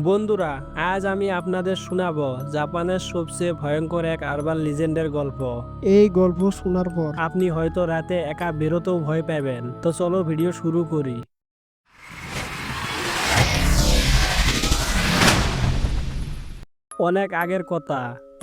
বন্ধুরা আজ আমি আপনাদের শোনাব জাপানের সবচেয়ে ভয়ঙ্কর এক আরবান লিজেন্ডের গল্প। এই গল্প শোনার পর। আপনি হয়তো রাতে একা বেরোতেও ভয় পাবেন। তো চলো ভিডিও শুরু করি। অনেক আগের কথা।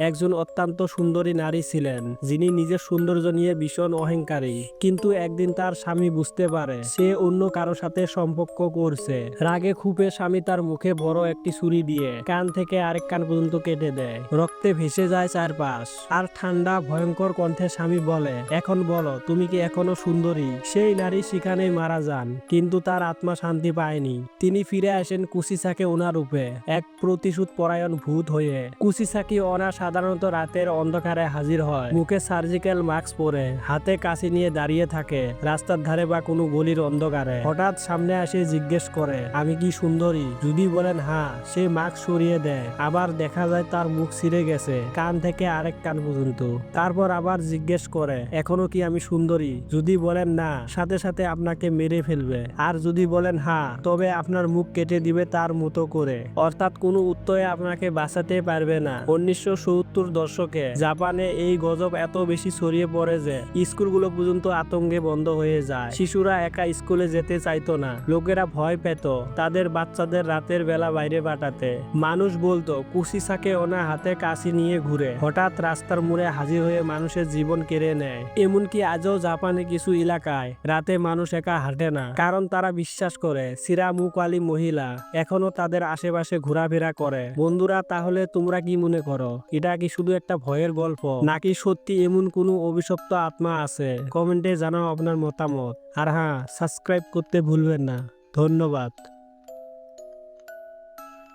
একজন অত্যন্ত সুন্দরী নারী ছিলেন, যিনি নিজের সৌন্দর্য নিয়ে ভীষণ অহংকারী। কিন্তু একদিন তার স্বামী বুঝতে পারে, সে অন্য কারও সাথে সম্পর্ক করছে। রাগে খুপে স্বামী তার মুখে বড় একটি ছুরি দিয়ে কান থেকে আরেক কান পর্যন্ত কেটে দেয়। রক্তে ভেসে যায় চারপাশ। আর ঠান্ডা, ভয়ঙ্কর কণ্ঠে স্বামী বলে, এখন বলো, তুমি কি এখনও সুন্দরী? সেই নারী সেখানেই মারা যান, কিন্তু তার আত্মা শান্তি পায়নি। তিনি ফিরে আসেন কুসিসাকে ওনার রূপে। এক প্রতিশোধ পরায়ণ ভূত হয়ে কুসিসাকি ওনা সাধারণত রাতের অন্ধকারে হাজির হয়। মুখে সার্জিক্যাল মাস্ক পরে, হাতে কাশি নিয়ে দাঁড়িয়ে থাকে, রাস্তার ধারে বা কোনো গলির অন্ধকারে। হঠাৎ সামনে আসে জিজ্ঞেস করে, আমি কি সুন্দরী? যদি বলেন হ্যাঁ। সে মাস্ক সরিয়ে দেয়। আবার দেখা যায় তার মুখ ছিঁড়ে গেছে, কান থেকে আরেক কান পর্যন্ত। তারপর আবার জিজ্ঞেস করে, এখনও কি আমি সুন্দরী? যদি বলেন, না। সাথে সাথে আপনাকে মেরে ফেলবে। আর যদি বলেন হ্যাঁ তবে আপনার মুখ কেটে দিবে তার মতো করে। অর্থাৎ কোনো উত্তরে আপনাকে বাঁচাতে পারবে না। উনিশশো সত্তর দশকে। জাপানে এই গজব এত বেশি ছড়িয়ে পড়ে যে, স্কুলগুলো পর্যন্ত আতঙ্কে বন্ধ হয়ে যায়। শিশুরা একা স্কুলে যেতে চাইতো না। লোকেরা ভয় পেত তাদের বাচ্চাদের রাতের বেলা বাইরে পাঠাতে। মানুষ বলতো কুসিসাকে ওনা হাতে কাশি নিয়ে ঘুরে। হঠাৎ রাস্তার মোড়ে হাজির হয়ে মানুষের জীবন কেড়ে নেয়। এমনকি আজও জাপানে কিছু এলাকায় রাতে মানুষ একা হাঁটে না। কারণ তারা বিশ্বাস করে সিরা মুকালি মহিলা এখনও তাদের আশেপাশে ঘোরাফেরা করে। বন্ধুরা, তাহলে তোমরা কি মনে করো? এটা কি শুধু একটা ভয়ের গল্প? নাকি সত্যি এমন কোনো অভিশপ্ত আত্মা আছে? কমেন্টে জানাও আপনার মতামত। আর হ্যাঁ সাবস্ক্রাইব করতে ভুলবেন না। ধন্যবাদ।